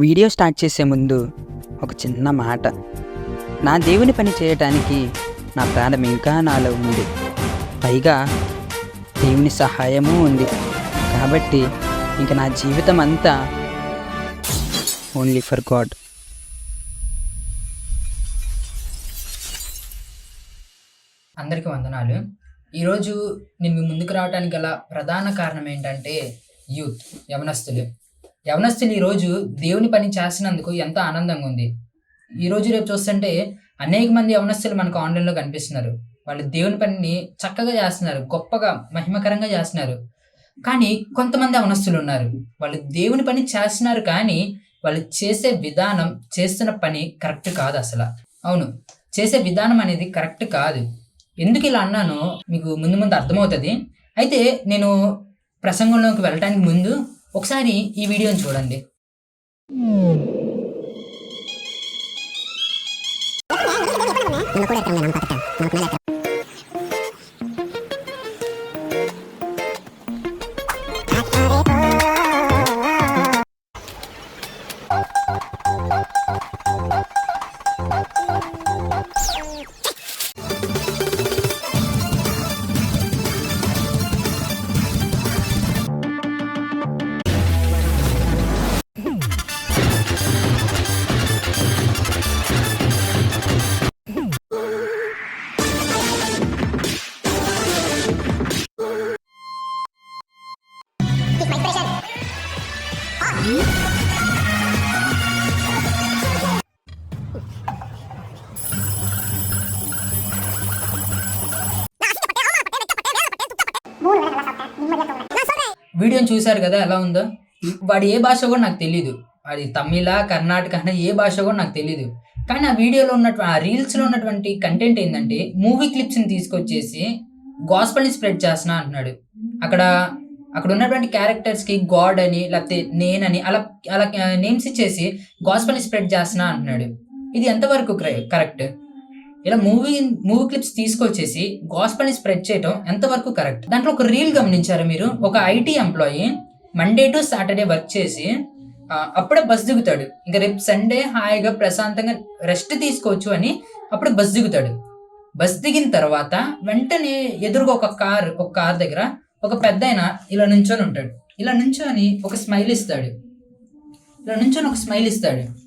Video start చేసే ముందు ఒక చిన్న మాట. నా దేవుని పని చేయటానికి నా ప్రాణం ఇంకా నాలో ఉంది. పైగా దేవుని సహాయము ఉంది. కాబట్టి ఇంక నా జీవితం అంతా ఓన్లీ ఫర్ గాడ్ అందరికీ వందనాలు. ఈరోజు నేను మీ ముందుకు రావడానికి గల ప్రధాన కారణం ఏంటంటే యూత్ యమనస్తులు యవనస్తులు ఈరోజు దేవుని పని చేసినందుకు ఎంతో ఆనందంగా ఉంది. ఈరోజు రేపు చూస్తుంటే అనేక మంది యవనస్తులు మనకు ఆన్లైన్లో కనిపిస్తున్నారు. వాళ్ళు దేవుని పనిని చక్కగా చేస్తున్నారు గొప్పగా మహిమకరంగా చేస్తున్నారు. కానీ కొంతమంది అవనస్తులు ఉన్నారు. వాళ్ళు దేవుని పని చేస్తున్నారు కానీ వాళ్ళు చేసే విధానం చేస్తున్న పని కరెక్ట్ కాదు అసలు. అవును చేసే విధానం అనేది కరెక్ట్ కాదు. ఎందుకు ఇలా అన్నానో మీకు ముందు ముందు అర్థమవుతుంది. అయితే నేను ప్రసంగంలోకి వెళ్ళటానికి ముందు ఒకసారి ఈ వీడియోని చూడండి కూడా చూశారు కదా ఎలా ఉందో? వాడు ఏ భాష కూడా నాకు తెలియదు అది తమిళ కర్ణాటక అనే ఏ భాష కూడా నాకు తెలియదు కానీ ఆ వీడియోలో ఉన్నటువంటి ఆ రీల్స్లో ఉన్నటువంటి కంటెంట్ ఏంటంటే మూవీ క్లిప్స్ని తీసుకొచ్చేసి గాస్పల్ని స్ప్రెడ్ చేస్తున్నా అంటున్నాడు. అక్కడ అక్కడ ఉన్నటువంటి క్యారెక్టర్స్కి గాడ్ అని లేకపోతే నేనని అలా అలా నేమ్స్ ఇచ్చేసి గాస్పల్ని స్ప్రెడ్ చేస్తున్నా అంటున్నాడు. ఇది ఎంతవరకు కరెక్ట్ ఇలా మూవీ మూవీ క్లిప్స్ తీసుకొచ్చేసి గాస్పల్ని స్ప్రెడ్ చేయడం ఎంతవరకు కరెక్ట్ దాంట్లో ఒక రీల్ గమనించారు మీరు? ఒక IT employee Monday to Saturday work చేసి అప్పుడే బస్ దిగుతాడు. ఇంకా రేపు సండే హాయిగా ప్రశాంతంగా రెస్ట్ తీసుకోవచ్చు అని అప్పుడు బస్ దిగుతాడు. బస్ దిగిన తర్వాత వెంటనే ఎదురుగా ఒక కార్ ఒక కార్ దగ్గర ఒక పెద్ద ఇలా నుంచొని ఉంటాడు. ఇలా నుంచొని ఒక స్మైల్ ఇస్తాడు. ఇలా నుంచొని ఒక స్మైల్ ఇస్తాడు.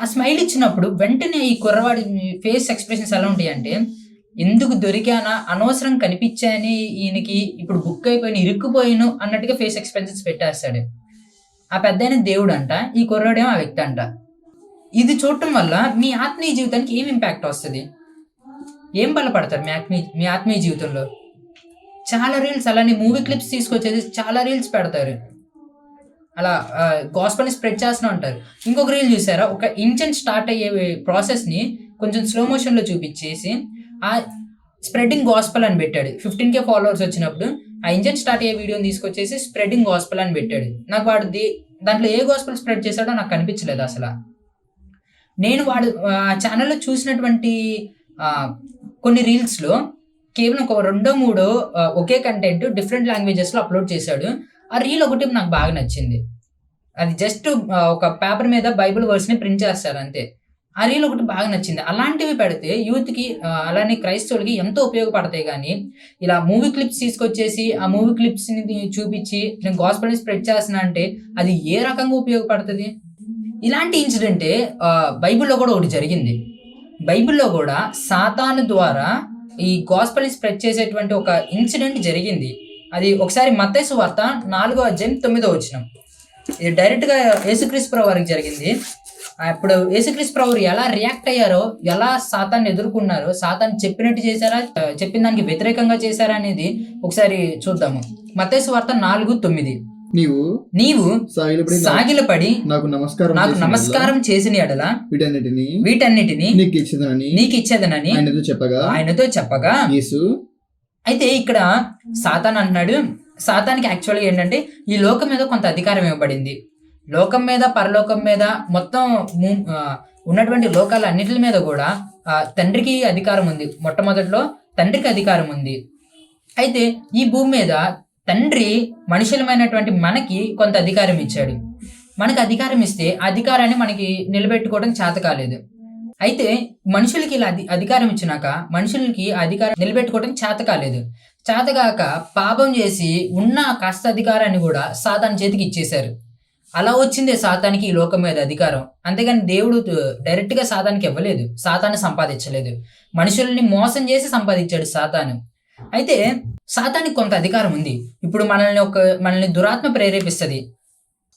ఆ స్మైల్ ఇచ్చినప్పుడు వెంటనే ఈ కుర్రవాడి ఫేస్ ఎక్స్ప్రెషన్స్ ఎలా ఉంటాయి అంటే ఎందుకు దొరికానా? అనవసరం కనిపించాని ఈయనకి ఇప్పుడు బుక్ అయిపోయిన ఇరుక్కుపోయిను అన్నట్టుగా ఫేస్ ఎక్స్ప్రెషన్స్ పెట్టేస్తాడు. ఆ పెద్ద దేవుడు అంట ఈ కుర్రాడేమో ఆ వ్యక్తి అంట. ఇది చూడటం వల్ల మీ ఆత్మీయ జీవితానికి ఏం ఇంపాక్ట్ వస్తుంది? ఏం బలపడతారు మీ ఆత్మీయ మీ ఆత్మీయ జీవితంలో? చాలా రీల్స్ అలానే మూవీ క్లిప్స్ తీసుకొచ్చేసి చాలా రీల్స్ పెడతారు. అలా గాస్పల్ని స్ప్రెడ్ చేస్తూ ఉంటారు. ఇంకొక రీల్ చూసారా? ఒక ఇంజన్ స్టార్ట్ అయ్యే ప్రాసెస్ని కొంచెం స్లో మోషన్లో చూపించేసి ఆ స్ప్రెడింగ్ గాస్పల్ అని పెట్టాడు. ఫిఫ్టీన్ కే ఫాలోవర్స్ వచ్చినప్పుడు ఆ ఇంజన్ స్టార్ట్ అయ్యే వీడియోని తీసుకొచ్చేసి స్ప్రెడింగ్ గాస్పల్ అని పెట్టాడు. నాకు వాడు దాంట్లో ఏ గాస్పల్ స్ప్రెడ్ చేశాడో నాకు కనిపించలేదు అసలు. నేను వాడు ఆ ఛానల్లో చూసినటువంటి కొన్ని రీల్స్లో కేవలం ఒక రెండో మూడో ఒకే కంటెంట్ డిఫరెంట్ లాంగ్వేజెస్లో అప్లోడ్ చేశాడు. ఆ రీల్ ఒకటి నాకు బాగా నచ్చింది. అది జస్ట్ ఒక పేపర్ మీద బైబిల్ వర్స్ని ప్రింట్ చేస్తారు అంతే. ఆ రీల్ ఒకటి బాగా నచ్చింది. అలాంటివి పెడితే యూత్కి అలానే క్రైస్తవులకి ఎంతో ఉపయోగపడతాయి కానీ ఇలా మూవీ క్లిప్స్ తీసుకొచ్చేసి ఆ మూవీ క్లిప్స్ని చూపించి నేను గాస్పల్ని స్ప్రెడ్ చేస్తున్నా అంటే అది ఏ రకంగా ఉపయోగపడుతుంది? ఇలాంటి ఇన్సిడెంటే బైబిల్లో కూడా ఒకటి జరిగింది. బైబిల్లో కూడా సాతాను ద్వారా ఈ గాస్పల్ని స్ప్రెడ్ చేసేటువంటి ఒక ఇన్సిడెంట్ జరిగింది. అది ఒకసారి మత్తైసు వార్త నాలుగో అధ్యాయం తొమ్మిదో వచ్చినాం ఇది డైరెక్ట్గా యేసుక్రీస్తు ప్రభు వారికి జరిగింది. అప్పుడు యేసుక్రీస్తు ప్రభు ఎలా రియాక్ట్ అయ్యారో ఎలా సాతాన్ని ఎదుర్కొన్నారో సాతాన్ని చెప్పినట్టు చేశారా చెప్పిన దానికి వ్యతిరేకంగా చేశారా అనేది ఒకసారి చూద్దాము. మత్తైసు వార్త నాలుగు తొమ్మిది. నీవు నీవు సాగిలపడి నాకు నమస్కారం నాకు నమస్కారం చేసిన ఎడల వీటన్నిటిని వీటన్నిటిని నీకు ఇచ్చదనని నీకు ఇచ్చేదనని ఆయనతో చెప్పగా ఆయనతో చెప్పగా యేసు అయితే ఇక్కడ సాతాన్ అంటున్నాడు. సాతానికి యాక్చువల్గా ఏంటంటే ఈ లోకం మీద కొంత అధికారం ఇవ్వబడింది. లోకం మీద పరలోకం మీద మొత్తం ఉన్నటువంటి లోకాల అన్నిటి మీద కూడా తండ్రికి అధికారం ఉంది. మొట్టమొదట్లో తండ్రికి అధికారం ఉంది. అయితే ఈ భూమి మీద తండ్రి మనుషులమైనటువంటి మనకి కొంత అధికారం ఇచ్చాడు. మనకు అధికారం ఇస్తే అధికారాన్ని మనకి నిలబెట్టుకోవడం చేత కాలేదు. అయితే మనుషులకి ఇలా అధి అధికారం ఇచ్చినాక మనుషులకి అధికారం నిలబెట్టుకోవడం చేత కాలేదు. చేతగాక పాపం చేసి ఉన్న కాస్త అధికారాన్ని కూడా సాతాన్ చేతికి ఇచ్చేశారు. అలా వచ్చిందే సాతానికి ఈ లోకం మీద అధికారం. అంతేగాని దేవుడు డైరెక్ట్గా సాతానికి ఇవ్వలేదు. సాతాన్ని సంపాదించలేదు. మనుషుల్ని మోసం చేసి సంపాదించాడు సాతాను. అయితే సాతానికి కొంత అధికారం ఉంది. ఇప్పుడు మనల్ని ఒక మనల్ని దురాత్మ ప్రేరేపిస్తుంది.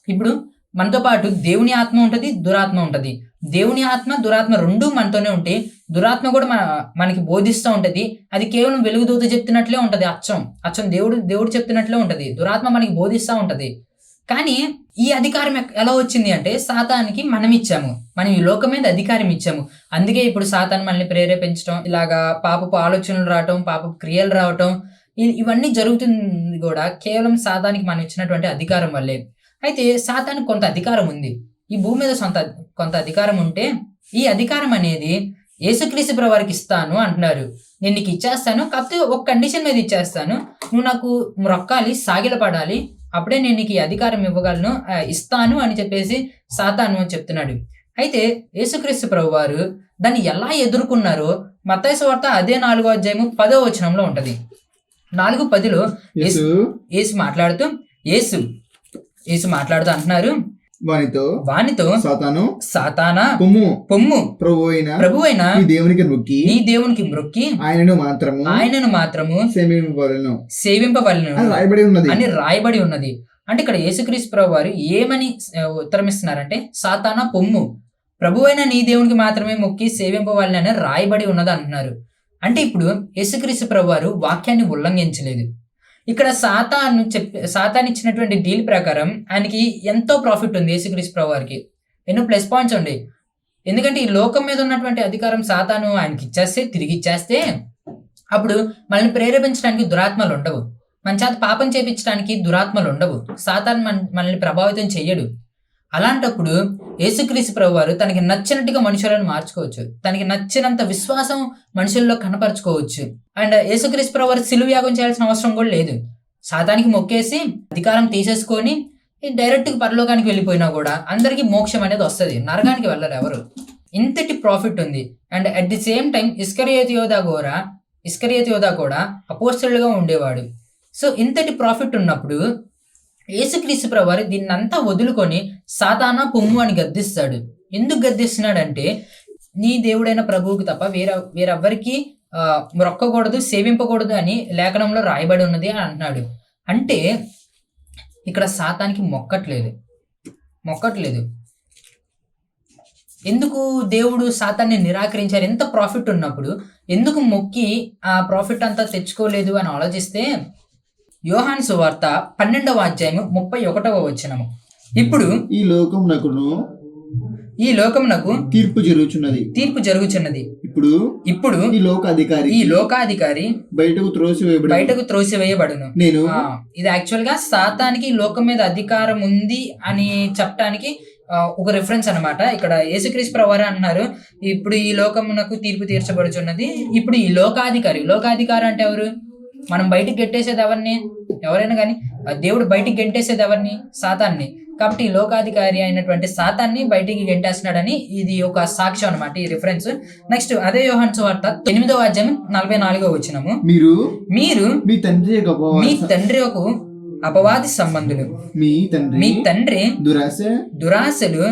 ఇప్పుడు మనతో పాటు దేవుని ఆత్మ ఉంటుంది దురాత్మ ఉంటుంది. దేవుని ఆత్మ దురాత్మ రెండు మనతోనే ఉంటే దురాత్మ కూడా మన మనకి బోధిస్తూ ఉంటుంది. అది కేవలం వెలుగుదూత చెప్తున్నట్లే ఉంటుంది అచ్చం. అచ్చం దేవుడు దేవుడు చెప్తున్నట్లే ఉంటుంది. దురాత్మ మనకి బోధిస్తూ ఉంటుంది. కానీ ఈ అధికారం ఎలా వచ్చింది అంటే సాతానికి మనం ఇచ్చాము మనం ఈ లోకం మీద అధికారం ఇచ్చాము. అందుకే ఇప్పుడు సాతాన్ మనల్ని ప్రేరేపించడం ఇలాగా పాపపు ఆలోచనలు రావటం పాపపు క్రియలు రావటం ఇవన్నీ జరుగుతుంది కూడా కేవలం సాతానికి మనం ఇచ్చినటువంటి అధికారం వల్లే. అయితే సాతానికి కొంత అధికారం ఉంది. ఈ భూమి మీద సొంత కొంత అధికారం ఉంటే ఈ అధికారం అనేది యేసుక్రీస్తు వారికి ఇస్తాను అంటున్నారు. నేను నీకు ఇచ్చేస్తాను కాకపోతే ఒక కండిషన్ మీద ఇచ్చేస్తాను. నువ్వు నాకు మొక్కాలి సాగిలపడాలి అప్పుడే నేను నీకు ఈ అధికారం ఇవ్వగలను ఇస్తాను అని చెప్పేసి సాతాను అని చెప్తున్నాడు. అయితే యేసుక్రీస్తు ప్రభు వారు దాన్ని ఎలా ఎదుర్కొన్నారో మత్తయి వార్త అదే నాలుగో అధ్యాయము పదో వచనంలో ఉంటది. నాలుగు పదిలో యేసు మాట్లాడుతూ యేసు యేసు మాట్లాడుతూ అంటున్నారు. వానితో వానితో సాతాను సాతానా పొమ్ము పొమ్ము ప్రభు అయిన ప్రభు అయిన ఈ దేవునికి నొక్కి నీ దేవునికి మ్రొక్కి ఆయనను మాత్రము ఆయనను మాత్రము సేవింపవలను. అని రాయబడి ఉన్నది. అని రాయబడి ఉన్నది. అంటే ఇక్కడ యేసుక్రీస్తు ప్రభు వారు ఏమని ఆ, ఉత్తరం ఇస్తున్నారంటే సాతానా పొమ్ము ప్రభువైన నీ దేవునికి మాత్రమే మొక్కి సేవింపవాలని అని రాయబడి ఉన్నది అంటున్నారు. అంటే ఇప్పుడు యేసుక్రీస్తు ప్రభు వారు వాక్యాన్ని ఉల్లంఘించలేదు. ఇక్కడ సాతాను చెప్పి సాతాన్ ఇచ్చినటువంటి డీల్ ప్రకారం ఆయనకి ఎంతో ప్రాఫిట్ ఉంది యేసుక్రీస్ ప్రభు వారికి. ఎన్నో ప్లస్ పాయింట్స్ ఉన్నాయి ఎందుకంటే ఈ లోకం మీద ఉన్నటువంటి అధికారం సాతాను ఆయనకి ఇచ్చేస్తే తిరిగి ఇచ్చేస్తే అప్పుడు మనల్ని ప్రేరేపించడానికి దురాత్మలు ఉండవు. మన చేత పాపం చేపించడానికి దురాత్మలు ఉండవు. సాతాన్ మన మనల్ని ప్రభావితం చేయడు. అలాంటప్పుడు యేసుక్రీస్తు ప్రభు వారు తనకి నచ్చినట్టుగా మనుషులను మార్చుకోవచ్చు. తనకి నచ్చినంత విశ్వాసం మనుషుల్లో కనపరుచుకోవచ్చు. అండ్ యేసుక్రీస్తు ప్రభు వారు సిలువ యాగం చేయాల్సిన అవసరం కూడా లేదు. సాతానికి మొక్కేసి అధికారం తీసేసుకొని డైరెక్ట్గా పరలోకానికి వెళ్ళిపోయినా కూడా అందరికీ మోక్షం అనేది వస్తుంది. నరకానికి వెళ్ళరు ఎవరు. ఇంతటి ప్రాఫిట్ ఉంది. And at the same time Iscariot యోధా కూడా ఇస్కరియోత్ యోధా కూడా అపోస్టల్గా ఉండేవాడు. సో ఇంతటి ప్రాఫిట్ ఉన్నప్పుడు యేసుక్రీస్తు ప్రవారు దీన్ని అంతా వదులుకొని సాతానా పొమ్ము అని గద్దిస్తాడు. ఎందుకు గద్దిస్తున్నాడంటే నీ దేవుడైన ప్రభువుకి తప్ప వేరే వేరెవ్వరికి మొక్కకూడదు సేవింపకూడదు అని లేఖనంలో రాయబడి ఉన్నది అని అంటున్నాడు. అంటే ఇక్కడ సాతానికి మొక్కట్లేదు. మొక్కట్లేదు. ఎందుకు దేవుడు సాతాన్ని నిరాకరించారు? ఎంత ప్రాఫిట్ ఉన్నప్పుడు? ఎందుకు మొక్కి ఆ ప్రాఫిట్ అంతా తెచ్చుకోలేదు అని ఆలోచిస్తే యోహాన్ సువార్త పన్నెండవ అధ్యాయం ముప్పై ఒకటవ వచనము. ఇప్పుడు ఈ లోకం నకును ఈ లోకమునకు తీర్పు జరుగుచున్నది. తీర్పు జరుగుచున్నది. ఇప్పుడు ఇప్పుడు ఈ లోక అధికారి ఈ లోకాధికారి బయటకు త్రోసి బయటకు త్రోసివేయబడును. నేను ఆ, ఇది యాక్చువల్గా సాతానికి లోకం మీద అధికారం ఉంది అని చెప్పడానికి ఒక రిఫరెన్స్ అన్నమాట. ఇక్కడ యేసుక్రీస్తు ప్రవారు అంటున్నారు ఇప్పుడు ఈ లోకమునకు తీర్పు తీర్చబడుచున్నది. ఇప్పుడు ఈ లోకాధికారి లోకాధికారి అంటే ఎవరు? మనం బయటికి గెట్టేసేది ఎవరిని? ఎవరైనా కానీ దేవుడు బయటికి గెంటేసేది ఎవరిని? సాతాన్ని. కాబట్టి లోకాధికారి అయినటువంటి సాతాన్ని బయటికి గెంటేస్తున్నాడని ఇది ఒక సాక్ష్యం అనమాట ఈ రిఫరెన్స్ నెక్స్ట్ అదే యోహాన్ వార్త ఎనిమిదవ అధ్యాయం నలభై నాలుగో వచ్చినము మీరు మీరు మీ తండ్రి యొక్క మీ తండ్రి ఒక అపవాది సంబంధులు. మీ తండ్రి మీ తండ్రి దురాశ దురాశలు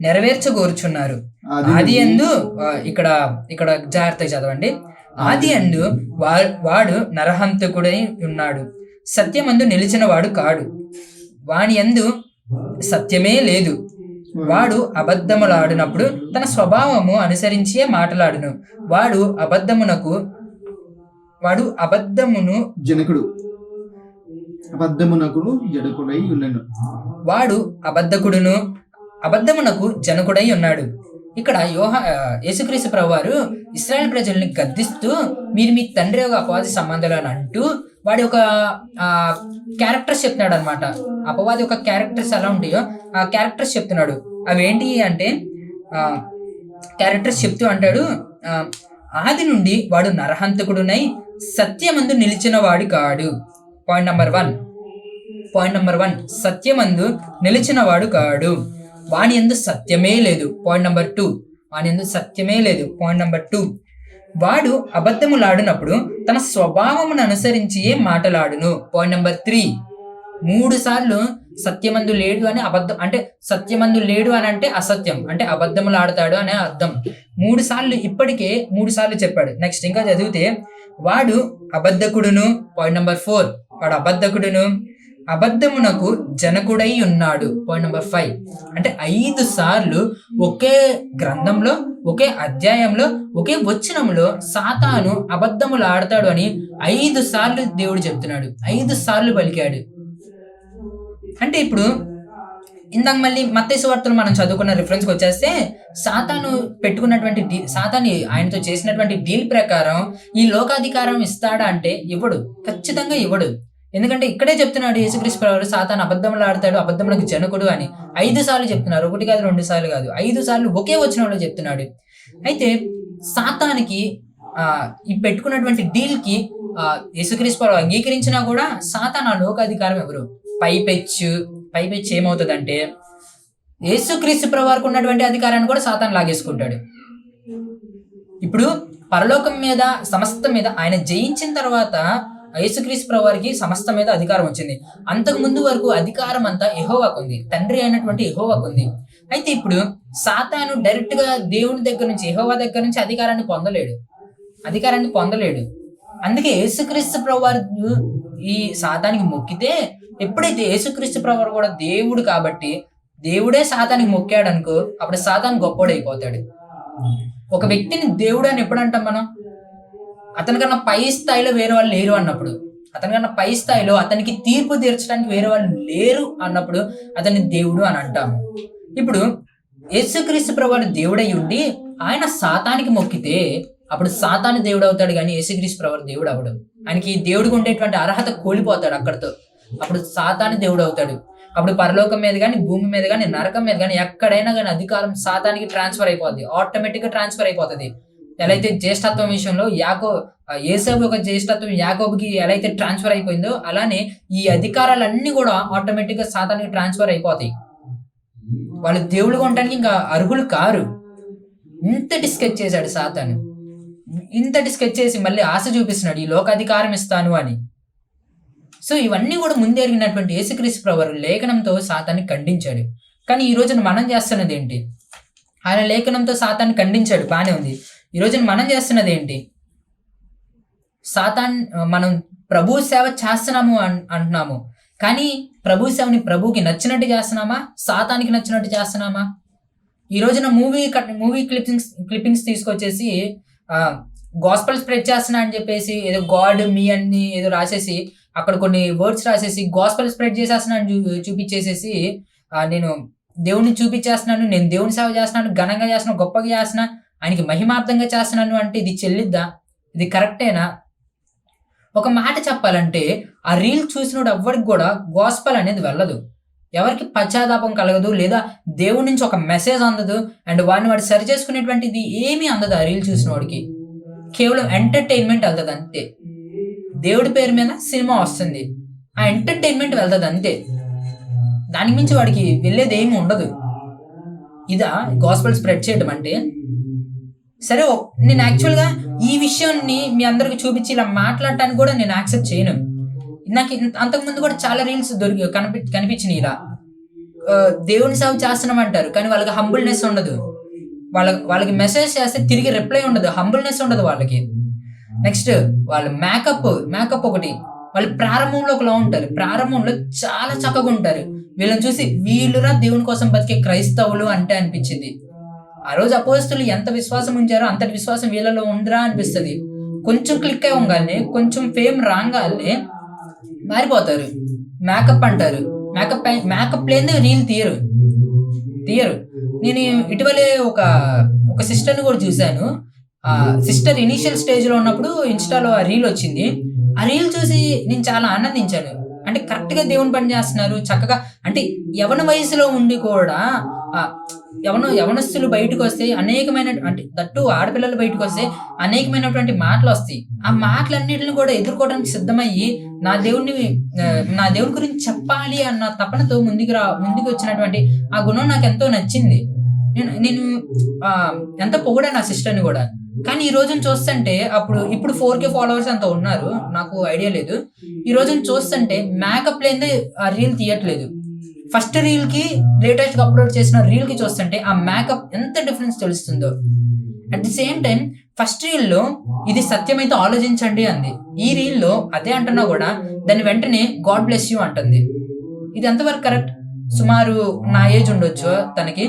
నెరవేర్చగోరుచున్నారు. నుండి ఎందు ఇక్కడ ఇక్కడ జాగ్రత్తగా చదవండి. ఆది వా- వాడు నరహంతకుడై ఉన్నాడు. సత్యమందు నిలిచిన వాడు కాడు. వాని ఎందు సత్యమే లేదు. వాడు అబద్ధములాడినప్పుడు తన స్వభావము అనుసరించే మాటలాడును. వాడు అబద్ధమునకు వాడు అబద్ధమును జనకుడు. అబద్ధమునకును జడకుడై ఉన్నను. వాడు అబద్ధకుడును అబద్ధమునకు జనకుడై ఉన్నాడు. ఇక్కడ యోహ యేసుక్రీస్తు ప్రభువారు ఇస్రాయల్ ప్రజల్ని గద్దిస్తూ మీరు మీ తండ్రి ఒక అపవాది సంబంధాలు అని అంటూ వాడి ఒక క్యారెక్టర్స్ చెప్తున్నాడు అనమాట అపవాది ఒక క్యారెక్టర్స్ ఎలా ఉంటాయో ఆ క్యారెక్టర్స్ చెప్తున్నాడు. అవి ఏంటి అంటే క్యారెక్టర్స్ చెప్తూ అంటాడు ఆది నుండి వాడు నరహంతకుడునై సత్యమందు నిలిచిన వాడు కాడు. Point number one. Point number one. సత్యమందు నిలిచినవాడు కాడు. వాని ఎందు సత్యమే లేదు. పాయింట్ నెంబర్ టూ వాని ఎందు సత్యమే లేదు. పాయింట్ నెంబర్ టూ వాడు అబద్ధములాడినప్పుడు తన స్వభావమును అనుసరించి మాటలాడును. పాయింట్ నెంబర్ త్రీ మూడు సార్లు సత్యమందు లేడు అని అబద్ధం అంటే సత్యమందు లేడు అని అంటే అసత్యం. అంటే అబద్ధములు ఆడతాడు అనే అర్థం. మూడు సార్లు ఇప్పటికే మూడు సార్లు చెప్పాడు. నెక్స్ట్ ఇంకా చదివితే వాడు అబద్ధకుడును. పాయింట్ నెంబర్ ఫోర్ వాడు అబద్ధకుడును. అబద్ధమునకు జనకుడై ఉన్నాడు. పాయింట్ నెంబర్ ఫైవ్ అంటే ఐదు సార్లు ఒకే గ్రంథంలో ఒకే అధ్యాయంలో ఒకే వచనంలో సాతాను అబద్ధములు ఆడతాడు అని ఐదు సార్లు దేవుడు చెప్తున్నాడు. ఐదు సార్లు పలికాడు. అంటే ఇప్పుడు ఇందాక మళ్ళీ మత్తయి వార్తలు మనం చదువుకున్న రిఫరెన్స్కి వచ్చేస్తే సాతాను పెట్టుకున్నటువంటి డీ సాతాని ఆయనతో చేసినటువంటి డీల్ ప్రకారం ఈ లోకాధికారం ఇస్తాడా అంటే ఇవ్వడు. ఖచ్చితంగా ఇవ్వడు. ఎందుకంటే ఇక్కడే చెప్తున్నాడు యేసుక్రీస్తు ప్రభు సాతాను అబద్ధములు ఆడతాడు అబద్ధములకు జనకుడు అని. ఐదు సార్లు చెప్తున్నారు. ఒకటి కాదు రెండు సార్లు కాదు. ఐదు సార్లు ఒకే వచనంలో చెప్తున్నాడు. అయితే సాతానికి ఈ పెట్టుకున్నటువంటి డీల్కి యేసుక్రీస్తు ప్రభు అంగీకరించినా కూడా సాతాన్ ఆ లోకాధికారం ఎవరు? పైపెచ్చు. పైపెచ్చు ఏమవుతుందంటే యేసుక్రీస్తు ప్రభువారికి ఉన్నటువంటి అధికారాన్ని కూడా సాతాన్ లాగేసుకుంటాడు. ఇప్పుడు పరలోకం మీద సమస్త మీద ఆయన జయించిన తర్వాత యేసుక్రీస్తు ప్రభువారికి సమస్త మీద అధికారం వచ్చింది. అంతకు ముందు వరకు అధికారం అంతా ఎహోవాకు ఉంది. తండ్రి అయినటువంటి ఎహోవాకు ఉంది. అయితే ఇప్పుడు సాతాను డైరెక్ట్గా దేవుని దగ్గర నుంచి ఎహోవా దగ్గర నుంచి అధికారాన్ని పొందలేడు. అధికారాన్ని పొందలేడు. అందుకే యేసుక్రీస్తు ప్రభువారు ఈ సాతానికి మొక్కితే ఎప్పుడైతే యేసుక్రీస్తు ప్రభువారు కూడా దేవుడు కాబట్టి దేవుడే సాతానికి మొక్కాడు అనుకో అప్పుడు సాతాన్ గొప్పోడైపోతాడు. ఒక వ్యక్తిని దేవుడు అని ఎప్పుడు అంటాం మనం? అతనికన్నా పై స్థాయిలో వేరే వాళ్ళు లేరు అన్నప్పుడు అతనికన్నా పై స్థాయిలో అతనికి తీర్పు తీర్చడానికి వేరే వాళ్ళు లేరు అన్నప్పుడు అతన్ని దేవుడు అని అంటాము. ఇప్పుడు యేసుక్రీస్తు ప్రభువాడు దేవుడై ఉండి ఆయన సాతానికి మొక్కితే అప్పుడు సాతాని దేవుడు అవుతాడు కానీ యేసుక్రీస్తు ప్రభు దేవుడు అవడు ఆయనకి దేవుడికి ఉండేటువంటి అర్హత కోల్పోతాడు అక్కడితో. అప్పుడు సాతాని దేవుడు అవుతాడు. అప్పుడు పరలోకం మీద కానీ భూమి మీద కానీ నరకం మీద కానీ ఎక్కడైనా కానీ అధికారం సాతానికి ట్రాన్స్ఫర్ అయిపోద్ది. ఆటోమేటిక్గా ట్రాన్స్ఫర్ అయిపోతుంది. ఎలా అయితే జ్యేష్ఠత్వం విషయంలో యాకో ఏసబు యొక్క జ్యేష్ఠత్వం యాకోబుకి ఎలా అయితే ట్రాన్స్ఫర్ అయిపోయిందో అలానే ఈ అధికారాలన్నీ కూడా ఆటోమేటిక్గా సాతానికి ట్రాన్స్ఫర్ అయిపోతాయి. వాళ్ళు దేవుడు కొనడానికి ఇంకా అర్హులు కారు. ఇంతటి స్కెచ్ చేశాడు సాతాను. ఇంతటి స్కెచ్ చేసి మళ్ళీ ఆశ చూపిస్తున్నాడు ఈ లోకాధికారం ఇస్తాను అని. సో ఇవన్నీ కూడా ముందేరిగినటువంటి యేసుక్రీస్తు ప్రవరు లేఖనంతో సాతాన్ని ఖండించాడు. కానీ ఈ రోజున మనం చేస్తున్నది ఏంటి? ఆయన లేఖనంతో సాతాన్ని ఖండించాడు బాగానే ఉంది. ఈ రోజున మనం చేస్తున్నది ఏంటి? సాతాన్ మనం ప్రభు సేవ చేస్తున్నాము అంటున్నాము. కానీ ప్రభు సేవని ప్రభుకి నచ్చినట్టు చేస్తున్నామా? సాతానికి నచ్చినట్టు చేస్తున్నామా? ఈ రోజున movie cut movie clippings clippings తీసుకొచ్చేసి గాస్పల్ స్ప్రెడ్ చేస్తున్నా అని చెప్పేసి ఏదో గాడ్ మీ అని ఏదో రాసేసి అక్కడ కొన్ని వర్డ్స్ రాసేసి గాస్పల్ స్ప్రెడ్ చేసేస్తున్నా అని చూ చూపించేసేసి నేను దేవుడిని చూపించేస్తున్నాను నేను దేవుని సేవ చేస్తున్నాను ఘనంగా చేస్తున్నాను గొప్పగా చేస్తున్నా ఆయనకి మహిమార్థంగా చేస్తున్నాను అంటే ఇది చెల్లిద్దా? ఇది కరెక్టేనా? ఒక మాట చెప్పాలంటే ఆ రీల్ చూసినోడు ఎవ్వరికి కూడా గోస్పల్ అనేది వెళ్ళదు. ఎవరికి పశ్చాత్తాపం కలగదు లేదా దేవుడి నుంచి ఒక మెసేజ్ అందదు అండ్ వాడిని వాడు సరి చేసుకునేటువంటిది ఏమీ అందదు ఆ రీల్ చూసిన వాడికి కేవలం ఎంటర్టైన్మెంట్ వెళ్తుంది అంతే. దేవుడి పేరు మీద సినిమా వస్తుంది. ఆ ఎంటర్టైన్మెంట్ వెళ్తుంది అంతే. దానికి మించి వాడికి వెళ్ళేది ఏమి ఉండదు. ఇదా గాస్పల్ స్ప్రెడ్ చేయడం అంటే సరే నేను యాక్చువల్గా ఈ విషయాన్ని మీ అందరికి చూపించి ఇలా మాట్లాడటానికి కూడా నేను యాక్సెప్ట్ చేయను. నాకు అంతకుముందు కూడా చాలా రీల్స్ దొరికి కనిపి కనిపించినాయి ఇలా. దేవుని సేవ చేస్తున్నాం అంటారు కానీ వాళ్ళకి హంబుల్నెస్ ఉండదు. వాళ్ళ వాళ్ళకి మెసేజ్ చేస్తే తిరిగి రిప్లై ఉండదు హంబుల్నెస్ ఉండదు వాళ్ళకి. నెక్స్ట్ వాళ్ళ మేకప్ మేకప్ ఒకటి. వాళ్ళు ప్రారంభంలో ఒకలా ఉంటారు ప్రారంభంలో చాలా చక్కగా ఉంటారు. వీళ్ళని చూసి వీళ్ళురా దేవుని కోసం బతికే క్రైస్తవులు అంటే అనిపించింది. రోజు అపోజిస్తులు ఎంత విశ్వాసం ఉంచారో అంతటి విశ్వాసం వీళ్ళలో ఉందిరా అనిపిస్తుంది. కొంచెం క్లిక్ అయి కొంచెం ఫేమ్ రాగానే మారిపోతారు. మేకప్ అంటారు. మేకప్ మేకప్ లేని రీల్ తీయరు. తీయరు. నేను ఇటీవలే ఒక ఒక సిస్టర్ని కూడా చూశాను. ఆ సిస్టర్ ఇనీషియల్ స్టేజ్లో ఉన్నప్పుడు ఇన్స్టాలో ఆ రీల్ వచ్చింది. ఆ రీల్ చూసి నేను చాలా ఆనందించాను. అంటే కరెక్ట్గా దేవుని పని చేస్తున్నారు. చక్కగా అంటే యవన వయసులో ఉండి కూడా యవన యవనస్తులు బయటకు వస్తే అనేకమైన అంటే దట్టు ఆడపిల్లలు బయటకు వస్తే అనేకమైనటువంటి మాటలు వస్తాయి. ఆ మాటలన్నిటిని కూడా ఎదుర్కోవడానికి సిద్ధమయ్యి నా దేవుడిని నా దేవుడి గురించి చెప్పాలి అన్న తపనతో ముందుకు రా ముందుకు వచ్చినటువంటి ఆ గుణం నాకు ఎంతో నచ్చింది. నేను నేను ఆ, ఎంత పొగడా నా సిస్టర్ని కూడా. కానీ ఈ రోజున చూస్తుంటే అప్పుడు ఇప్పుడు ఫోర్ కే ఫాలోవర్స్ అంత ఉన్నారు. నాకు ఐడియా లేదు. ఈ రోజున చూస్తుంటే మేకప్ లేదే ఆ రీల్ తీయట్లేదు. ఫస్ట్ రీల్కి లేటెస్ట్ అప్లోడ్ చేసిన రీల్కి చూస్తుంటే ఆ మేకప్ ఎంత డిఫరెన్స్ తెలుస్తుందో. At the same time first రీల్లో ఇది సత్యమైతే ఆలోచించండి అంది. ఈ రీల్లో అదే అంటున్నా కూడా దాని వెంటనే గాడ్ బ్లెస్ యూ అంటుంది. ఇది ఎంతవరకు కరెక్ట్? సుమారు నా ఏజ్ ఉండొచ్చు తనకి.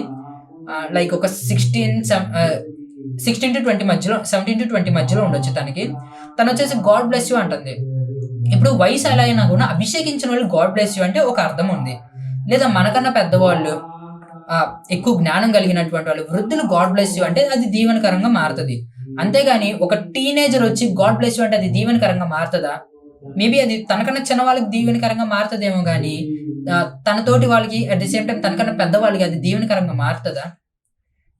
లైక్ ఒక సిక్స్టీన్ సిక్స్టీన్ టు ట్వంటీ మధ్యలో సెవెంటీన్ టు ట్వంటీ మధ్యలో ఉండొచ్చు తనకి. తను వచ్చేసి గాడ్ బ్లెస్ యూ అంటుంది. ఇప్పుడు వయసు ఎలా అయినా కూడా అభిషేకించిన వాళ్ళు గాడ్ బ్లెస్ యూ అంటే ఒక అర్థం ఉంది. లేదా మనకన్నా పెద్దవాళ్ళు ఎక్కువ జ్ఞానం కలిగినటువంటి వాళ్ళు వృద్ధులు గాడ్ బ్లెస్ యూ అంటే అది దీవెనకరంగా మారుతుంది. అంతేగాని ఒక టీనేజర్ వచ్చి గాడ్ బ్లెస్ యూ అంటే అది దీవెనకరంగా మారుతుందా? మేబీ అది తనకన్నా చిన్న వాళ్ళకి దీవెనకరంగా మారుతుందేమో కానీ తనతోటి వాళ్ళకి అట్ ది సేమ్ టైం తనకన్నా పెద్ద వాళ్ళకి అది దీవెనకరంగా మారుతుందా?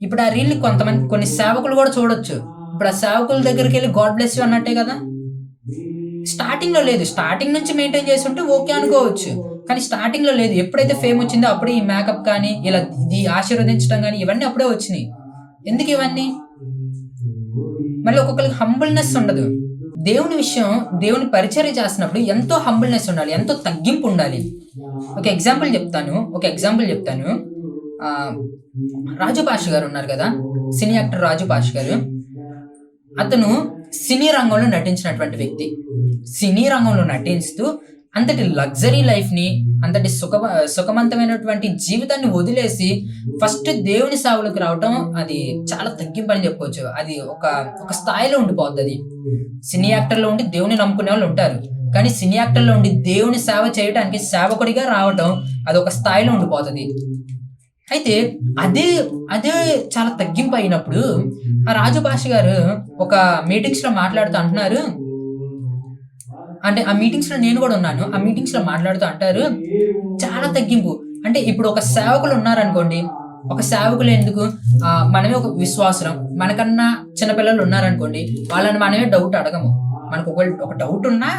ఇప్పుడు ఆ రీల్ని కొంతమంది కొన్ని సేవకులు కూడా చూడొచ్చు. ఇప్పుడు ఆ సేవకుల దగ్గరికి వెళ్ళి గాడ్ బ్లెస్ యూ అన్నట్టే కదా? స్టార్టింగ్లో లేదు. స్టార్టింగ్ నుంచి మెయింటైన్ చేసి ఉంటే ఓకే అనుకోవచ్చు. కానీ స్టార్టింగ్లో లేదు. ఎప్పుడైతే ఫేమ్ వచ్చిందో అప్పుడే ఈ మేకప్ కానీ ఇలా ఇది ఆశీర్వదించడం కానీ ఇవన్నీ అప్పుడే వచ్చినాయి. ఎందుకు ఇవన్నీ? మళ్ళీ ఒక్కొక్కరికి హంబుల్నెస్ ఉండదు. దేవుని విషయం దేవుని పరిచర్య చేస్తున్నప్పుడు ఎంతో హంబుల్నెస్ ఉండాలి ఎంతో తగ్గింపు ఉండాలి. ఒక ఎగ్జాంపుల్ చెప్తాను ఒక ఎగ్జాంపుల్ చెప్తాను. రాజు పాష గారు ఉన్నారు కదా సినీ యాక్టర్ రాజు పాష గారు. అతను సినీ రంగంలో నటించినటువంటి వ్యక్తి. సినీ రంగంలో నటిస్తూ అంతటి లగ్జరీ లైఫ్ని అంతటి సుఖ సుఖవంతమైనటువంటి జీవితాన్ని వదిలేసి ఫస్ట్ దేవుని సేవలకు రావటం అది చాలా తగ్గింపు అని చెప్పుకోవచ్చు అది ఒక ఒక స్థాయిలో ఉండిపోద్ది అది. సినీ యాక్టర్లో ఉండి దేవుని నమ్ముకునే వాళ్ళు ఉంటారు. కానీ సినీ యాక్టర్లో ఉండి దేవుని సేవ చేయడానికి సేవకుడిగా రావటం అది ఒక స్థాయిలో ఉండిపోతుంది. అయితే అదే అదే చాలా తగ్గింపు అయినప్పుడు ఆ రాజు భాష గారు ఒక మీటింగ్స్లో మాట్లాడుతూ అంటున్నారు అంటే ఆ మీటింగ్స్లో నేను కూడా ఉన్నాను. ఆ మీటింగ్స్లో మాట్లాడుతూ అంటారు చాలా తగ్గింపు. అంటే ఇప్పుడు ఒక సేవకులు ఉన్నారనుకోండి ఒక సేవకులు ఎందుకు? మనమే ఒక విశ్వాసం మనకన్నా చిన్నపిల్లలు ఉన్నారనుకోండి వాళ్ళని మనమే డౌట్ అడగము. మనకు ఒక ఒక డౌట్ ఉన్నా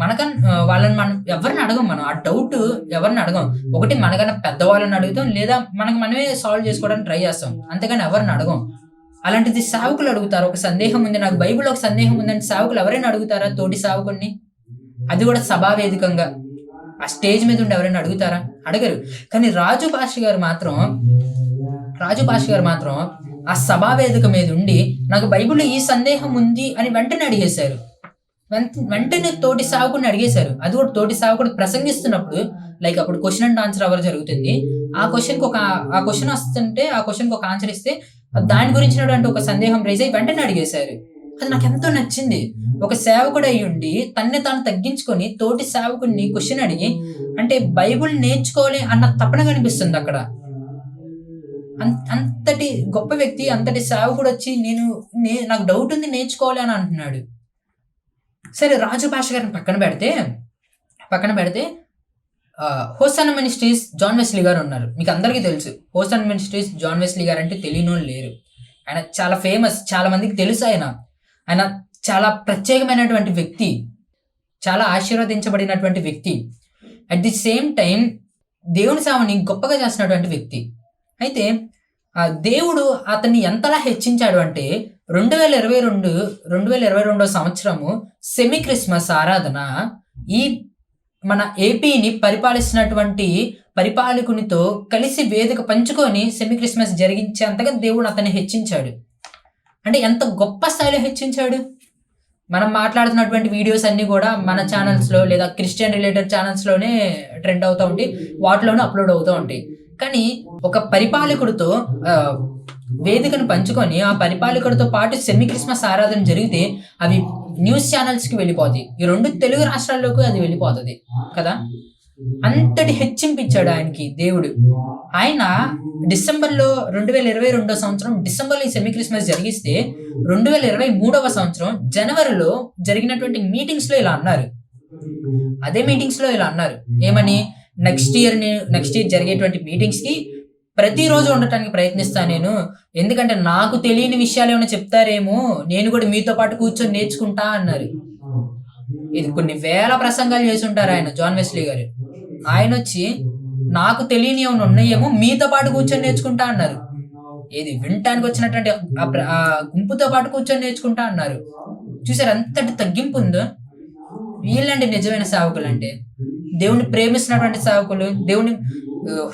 మనకన్ వాళ్ళని మనం ఎవరిని అడగం మనం? ఆ డౌట్ ఎవరిని అడగం? ఒకటి మనకన్నా పెద్దవాళ్ళని అడుగుతాం లేదా మనకి మనమే సాల్వ్ చేసుకోవడానికి ట్రై చేస్తాం. అంతేగాని ఎవరిని అడగం? అలాంటిది సేవకులు అడుగుతారు. ఒక సందేహం ఉంది నాకు బైబిల్ ఒక సందేహం ఉందని సేవకులు ఎవరైనా అడుగుతారా తోటి సేవకుడిని అది కూడా సభావేదికంగా ఆ స్టేజ్ మీద ఉండి ఎవరైనా అడుగుతారా? అడగరు. కానీ రాజు భాష గారు మాత్రం రాజు భాష గారు మాత్రం ఆ సభావేదిక మీద ఉండి నాకు బైబిల్లో ఈ సందేహం ఉంది అని వెంటనే అడిగేశారు. వెంట- వెంటనే తోటి సాగుకుని అడిగేశారు. అది కూడా తోటి సాగుకుని ప్రసంగిస్తున్నప్పుడు లైక్ అప్పుడు క్వశ్చన్ అండ్ ఆన్సర్ అవర్ జరుగుతుంది? ఆ క్వశ్చన్కి ఒక ఆ క్వశ్చన్ వస్తుంటే ఆ క్వశ్చన్కి ఒక ఆన్సర్ ఇస్తే దాని గురించినటువంటి ఒక సందేహం రైజ్ అయ్యి వెంటనే అడిగేశారు. అది నాకు ఎంతో నచ్చింది. ఒక సేవకుడు అయి ఉండి తన్నే తాను తగ్గించుకొని తోటి సేవకుడిని క్వశ్చన్ అడిగి అంటే బైబుల్ నేర్చుకోవాలి అన్న తపన కనిపిస్తుంది అక్కడ. అంతటి గొప్ప వ్యక్తి అంతటి సేవకుడు వచ్చి నేను నే- నాకు డౌట్ ఉంది నేర్చుకోవాలి అని అంటున్నాడు. సరే రాజు భాష గారిని పక్కన పెడితే పక్కన పెడితే హోసన్ మినిస్ట్రీస్ జాన్ వెస్లీ గారు ఉన్నారు. మీకు అందరికీ తెలుసు హోసన్ మినిస్ట్రీస్ జాన్ వెస్లీ గారు అంటే తెలియని వాళ్ళు లేరు. ఆయన చాలా ఫేమస్ చాలా మందికి తెలుసు ఆయన. ఆయన చాలా ప్రత్యేకమైనటువంటి వ్యక్తి చాలా ఆశీర్వదించబడినటువంటి వ్యక్తి. అట్ ది సేమ్ టైం దేవుని సేవని గొప్పగా చేసినటువంటి వ్యక్తి. అయితే ఆ దేవుడు అతన్ని ఎంతలా హెచ్చించాడు అంటే రెండు వేల ఇరవై రెండు రెండు వేల ఇరవై రెండో సంవత్సరము సెమీ క్రిస్మస్ ఆరాధన ఈ మన ఏపీని పరిపాలిస్తున్నటువంటి పరిపాలకునితో కలిసి వేదిక పంచుకొని సెమీ క్రిస్మస్ జరిగించేంతగా దేవుడు అతన్ని హెచ్చించాడు. అంటే ఎంత గొప్ప స్థాయిలో హెచ్చించాడు? మనం మాట్లాడుతున్నటువంటి వీడియోస్ అన్ని కూడా మన ఛానల్స్లో లేదా క్రిస్టియన్ రిలేటెడ్ ఛానల్స్లోనే ట్రెండ్ అవుతూ ఉంటాయి. వాటిలోనే అప్లోడ్ అవుతూ ఉంటాయి. కానీ ఒక పరిపాలకుడితో వేదికను పంచుకొని ఆ పరిపాలకుడితో పాటు సెమీ క్రిస్మస్ ఆరాధన జరిగితే అవి న్యూస్ ఛానల్స్కి వెళ్ళిపోతాయి. ఈ రెండు తెలుగు రాష్ట్రాల్లోకి అది వెళ్ళిపోతుంది. కదా? అంతటి హెచ్చింపించాడు ఆయనకి దేవుడు. ఆయన డిసెంబర్లో రెండు వేల ఇరవై రెండో సంవత్సరం డిసెంబర్లో ఈ సెమీ క్రిస్మస్ జరిగిస్తే రెండు వేల ఇరవై మూడవ సంవత్సరం జనవరిలో జరిగినటువంటి మీటింగ్స్లో ఇలా అన్నారు. అదే మీటింగ్స్లో ఇలా అన్నారు. ఏమని? నెక్స్ట్ ఇయర్ నెక్స్ట్ ఇయర్ జరిగేటువంటి మీటింగ్స్కి ప్రతిరోజు ఉండటానికి ప్రయత్నిస్తాను నేను. ఎందుకంటే నాకు తెలియని విషయాలు ఏమైనా చెప్తారేమో నేను కూడా మీతో పాటు కూర్చొని నేర్చుకుంటా అన్నారు. ఇది కొన్ని వేల ప్రసంగాలు చేసి ఉంటారు ఆయన జాన్ వెస్లీ గారు. ఆయన వచ్చి నాకు తెలియని ఏమైనా ఉన్నాయేమో మీతో పాటు కూర్చొని నేర్చుకుంటా అన్నారు. ఏది వినటానికి వచ్చినటువంటి ఆ గుంపుతో పాటు కూర్చొని నేర్చుకుంటా అన్నారు. చూసారు అంతటి తగ్గింపు ఉందో? వీళ్ళండి నిజమైన సేవకులు అంటే దేవుని ప్రేమిస్తున్నటువంటి సేవకులు దేవుని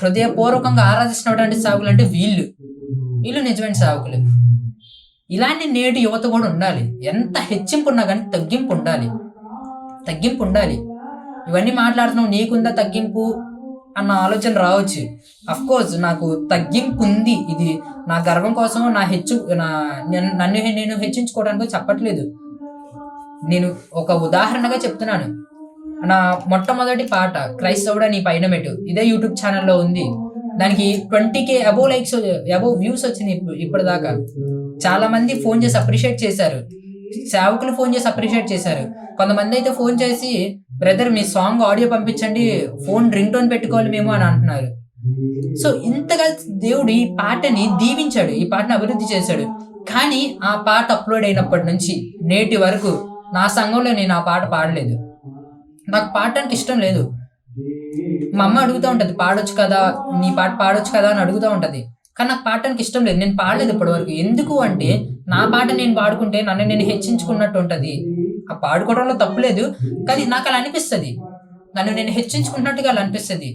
హృదయపూర్వకంగా ఆరాధిస్తున్నటువంటి సేవకులు అంటే వీళ్ళు. వీళ్ళు నిజమైన సేవకులు. ఇలాంటి నేటి యువత కూడా ఉండాలి. ఎంత హెచ్చింపు ఉన్నా కానీ తగ్గింపు ఉండాలి. తగ్గింపు ఉండాలి. ఇవన్నీ మాట్లాడుతున్నావు నీకుందా తగ్గింపు? అన్న ఆలోచన రావచ్చు. కోర్స్ నాకు తగ్గింపు ఉంది ఇది నా గర్వం కోసం నా హెచ్చు నా నన్ను- నన్ను నేను హెచ్చించుకోవడానికి చెప్పట్లేదు. నేను ఒక ఉదాహరణగా చెప్తున్నాను. నా మొట్టమొదటి పాట క్రైస్తవుడా నీ పైన పెట్టు. ఇదే యూట్యూబ్ ఛానల్లో ఉంది. దానికి twenty K above likes above views వచ్చింది ఇప్పుడు ఇప్పటిదాకా. చాలా మంది ఫోన్ చేసి అప్రిషియేట్ చేశారు. సేవకులు ఫోన్ చేసి అప్రిషియేట్ చేశారు. కొంతమంది అయితే ఫోన్ చేసి బ్రదర్ మీ సాంగ్ ఆడియో పంపించండి ఫోన్ రింగ్ టోన్ పెట్టుకోవాలి మేము అని అంటున్నారు. సో ఇంతగా దేవుడు ఈ పాటని దీవించాడు ఈ పాటని అభివృద్ధి చేశాడు. కానీ ఆ పాట అప్లోడ్ అయినప్పటి నుంచి నేటి వరకు నా సంఘంలో నేను ఆ పాట పాడలేదు. నాకు పాడటానికి ఇష్టం లేదు. మా అమ్మ అడుగుతూ ఉంటుంది పాడొచ్చు కదా నీ పాట పాడొచ్చు కదా అని అడుగుతూ ఉంటుంది. కానీ నాకు పాడటానికి ఇష్టం లేదు. నేను పాడలేదు ఇప్పటివరకు. ఎందుకు అంటే నా పాట నేను పాడుకుంటే నన్ను నేను హెచ్చించుకున్నట్టు ఉంటది. ఆ పాడుకోవడంలో తప్పులేదు కానీ నాకు అలా అనిపిస్తుంది. నన్ను నేను హెచ్చించుకున్నట్టుగా అలా అనిపిస్తుంది.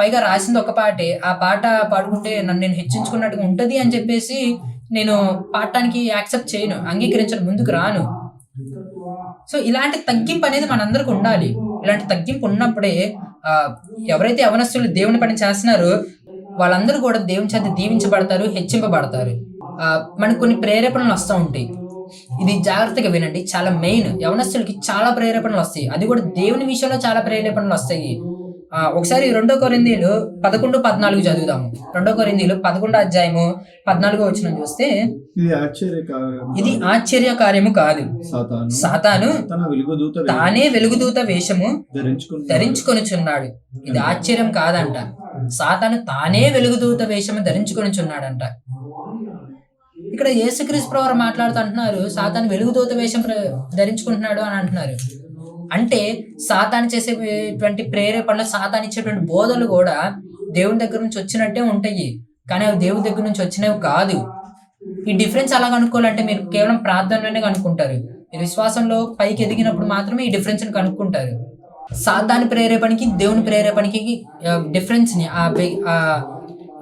పైగా రాసింది ఒక పాటే. ఆ పాట పాడుకుంటే నన్ను నేను హెచ్చించుకున్నట్టుగా ఉంటది అని చెప్పేసి నేను పాడటానికి యాక్సెప్ట్ చేయను. అంగీకరించను. ముందుకు రాను. సో ఇలాంటి తగ్గింపు అనేది మనందరికి ఉండాలి. ఇలాంటి తగ్గింపు ఉన్నప్పుడే ఎవరైతే యవనస్తులు దేవుని పని చేస్తున్నారో వాళ్ళందరూ కూడా దేవుని చేత దీవించబడతారు హెచ్చింపబడతారు. ఆ, మనకు కొన్ని ప్రేరేపణలు వస్తూ ఉంటాయి. ఇది జాగ్రత్తగా వినండి. చాలా మెయిన్. యవనస్తులకి చాలా ప్రేరేపణలు వస్తాయి. అది కూడా దేవుని విషయంలో చాలా ప్రేరేపణలు వస్తాయి. ఆ, ఒకసారి రెండో కొరిందీలు పదకొండు పద్నాలుగు చదువుదాము. రెండో కొరిందీలు పదకొండో అధ్యాయము పద్నాలుగో వచ్చిన చూస్తే ఇది ఆశ్చర్య కార్యము కాదు. సాతాను తన వెలుగుదూత వేషము ధరించుకుని ధరించుకొనుచున్నాడు. ఇది ఆశ్చర్యం కాదంట. సాతాను తానే వెలుగుదూత వేషము ధరించుకొనుచున్నాడంట. ఇక్కడ యేసుక్రీస్తు ప్రవర్ మాట్లాడుతూ అంటున్నారు సాతాను వెలుగుదూత వేషం ధరించుకుంటున్నాడు అని అంటున్నారు. అంటే సాతాను చేసేటువంటి ప్రేరేపణలు సాతాను ఇచ్చేటువంటి బోధలు కూడా దేవుని దగ్గర నుంచి వచ్చినట్టే ఉంటాయి. కానీ అవి దేవుని దగ్గర నుంచి వచ్చినవి కాదు. ఈ డిఫరెన్స్ ఎలా కనుక్కోవాలంటే మీరు కేవలం ప్రార్థనలోనే కనుక్కుంటారు. మీరు విశ్వాసంలో పైకి ఎదిగినప్పుడు మాత్రమే ఈ డిఫరెన్స్ కనుక్కుంటారు. సాతాని ప్రేరేపణకి దేవుని ప్రేరేపణకి డిఫరెన్స్ని ఆ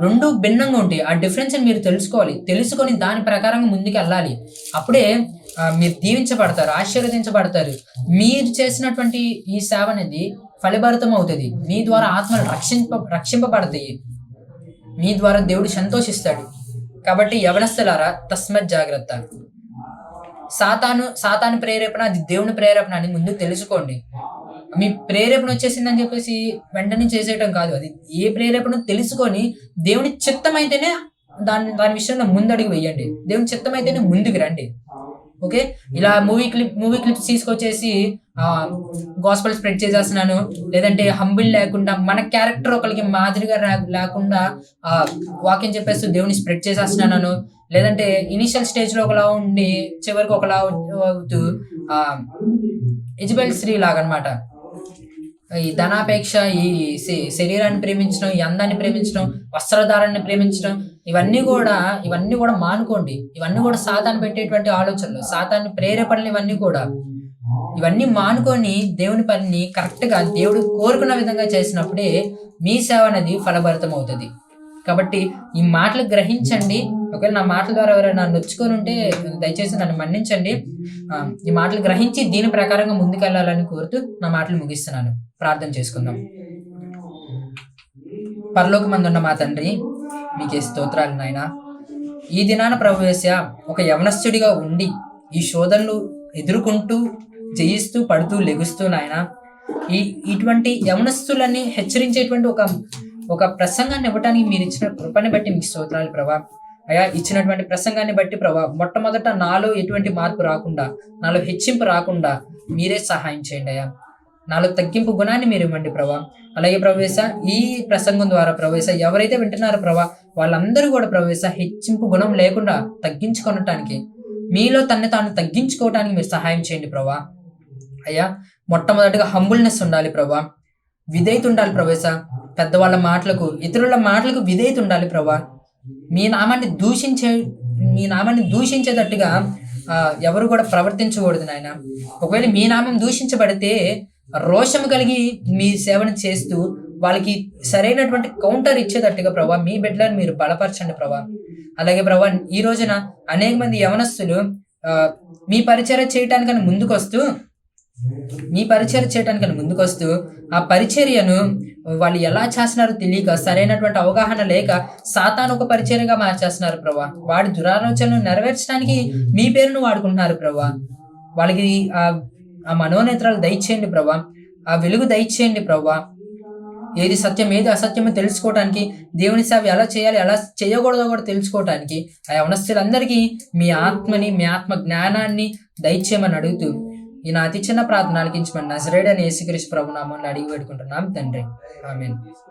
రెండు భిన్నంగా ఉంటాయి. ఆ డిఫరెన్స్ని మీరు తెలుసుకోవాలి. తెలుసుకొని దాని ప్రకారంగా ముందుకు వెళ్ళాలి అప్పుడే మీరు దీవించబడతారు ఆశీర్వదించబడతారు. మీరు చేసినటువంటి ఈ సేవ అనేది ఫలిభరితం అవుతుంది. మీ ద్వారా ఆత్మలు రక్షింప రక్షింపబడతాయి. మీ ద్వారా దేవుడు సంతోషిస్తాడు. కాబట్టి యవనస్తులారా తస్మత్ జాగ్రత్త. సాతాను సాతాను ప్రేరేపణ అది దేవుని ప్రేరేపణ అని ముందు తెలుసుకోండి. మీ ప్రేరేపణ వచ్చేసిందని చెప్పేసి వెంటనే చేసేయటం కాదు. అది ఏ ప్రేరేపణ తెలుసుకొని దేవుని చిత్తం అయితేనే దాని దాని విషయంలో ముందడుగు వేయండి. దేవుని చిత్తం అయితేనే ముందుకు రండి. ఓకే? ఇలా మూవీ క్లిప్ మూవీ క్లిప్స్ తీసుకొచ్చేసి గాస్పల్ స్ప్రెడ్ చేసేస్తున్నాను. లేదంటే హంబుల్ లేకుండా మన క్యారెక్టర్ ఒకరికి మాదిరిగా లేకుండా ఆ వాక్యం చెప్పేస్తూ దేవుని స్ప్రెడ్ చేసేస్తున్నాను. లేదంటే ఇనిషియల్ స్టేజ్లో ఒకలా ఉండి చివరికి ఒకలా అవుతూ ఆ ఇజబెల్ లాగా లాగనమాట ఈ ధనాపేక్ష ఈ శరీరాన్ని ప్రేమించడం ఈ అందాన్ని ప్రేమించడం వస్త్రధారాన్ని ప్రేమించడం ఇవన్నీ కూడా ఇవన్నీ కూడా మానుకోండి. ఇవన్నీ కూడా సాతాన్ని పెట్టేటువంటి ఆలోచనలు సాతాన్ని ప్రేరేపణలు ఇవన్నీ కూడా. ఇవన్నీ మానుకొని దేవుని పనిని కరెక్ట్గా దేవుడు కోరుకున్న విధంగా చేసినప్పుడే మీ సేవ అనేది ఫలభరితం అవుతుంది కాబట్టి ఈ మాటలు గ్రహించండి ఒకవేళ నా మాటల ద్వారా ఎవరైనా నొచ్చుకొని ఉంటే దయచేసి నన్ను మన్నించండి. ఈ మాటలు గ్రహించి దీని ప్రకారంగా ముందుకెళ్ళాలని కోరుతూ నా మాటలు ముగిస్తున్నాను. ప్రార్థన చేసుకుందాం. పరలోకమందున్న మా తండ్రి మీకే స్తోత్రాలు నాయన. ఈ దినాన ప్రభువేశ ఒక యవనస్తుడిగా ఉండి ఈ శోధనలు ఎదుర్కొంటూ జయిస్తూ పడుతూ లెగుస్తూ నాయన ఈ ఇటువంటి యవనస్తులని హెచ్చరించేటువంటి ఒక ఒక ప్రసంగాన్ని ఇవ్వడానికి మీరు ఇచ్చిన కృపని బట్టి మీకు స్తోత్రాలు ప్రభా. అయా ఇచ్చినటువంటి ప్రసంగాన్ని బట్టి ప్రభా మొట్టమొదట నాలో ఎటువంటి మార్పు రాకుండా నాలో హెచ్చింపు రాకుండా మీరే సహాయం చేయండి అయ్యా. నాలో తగ్గింపు గుణాన్ని మీరు ఇవ్వండి ప్రభా. అలాగే ప్రవేశ ఈ ప్రసంగం ద్వారా ప్రవేశ ఎవరైతే వింటున్నారో ప్రభా వాళ్ళందరూ కూడా ప్రవేశ హెచ్చింపు గుణం లేకుండా తగ్గించుకొనటానికి మీలో తన్ని తాను తగ్గించుకోవటానికి మీరు సహాయం చేయండి ప్రభా. అయ్యా మొట్టమొదటిగా హంబుల్నెస్ ఉండాలి ప్రభా. విధేయత ఉండాలి ప్రవేశ పెద్దవాళ్ళ మాటలకు ఇతరుల మాటలకు విధేయత ఉండాలి ప్రభా. మీ నామాన్ని దూషించే మీ నామాన్ని దూషించేటట్టుగా ఎవరు కూడా ప్రవర్తించకూడదు నాయన. ఒకవేళ మీ నామం దూషించబడితే రోషం కలిగి మీ సేవను చేస్తూ వాళ్ళకి సరైనటువంటి కౌంటర్ ఇచ్చేటట్టుగా ప్రభా మీ బిడ్డలను మీరు బలపరచండి ప్రభా. అలాగే ప్రభా ఈ రోజున అనేక మంది యవనస్తులు ఆ, మీ పరిచయం చేయటానికని ముందుకొస్తూ మీ పరిచర్య చేయటానికని ముందుకొస్తూ ఆ పరిచర్యను వాళ్ళు ఎలా చేస్తున్నారో తెలియక సరైనటువంటి అవగాహన లేక సాతాను ఒక పరిచయంగా మార్చేస్తున్నారు ప్రభా. వాడి దురాలోచనలు నెరవేర్చడానికి మీ పేరును వాడుకుంటున్నారు ప్రభా. వాళ్ళకి ఆ ఆ మనోనేత్రాలు దయచేయండి ప్రభా. ఆ వెలుగు దయచేయండి ప్రభా. ఏది సత్యం ఏది అసత్యమో తెలుసుకోవడానికి దేవుని సేవ ఎలా చేయాలి ఎలా చేయకూడదో కూడా తెలుసుకోవడానికి ఆ యవనస్తులందరికీ మీ ఆత్మని మీ ఆత్మ జ్ఞానాన్ని దయచేయమని అడుగుతూ ఈ నా అతి చిన్న ప్రార్థన ఆలకించమని నజరేడని యేసుక్రీస్తు ప్రభు నామని అడిగి పెట్టుకుంటున్నాం తండ్రి. ఆమెన్.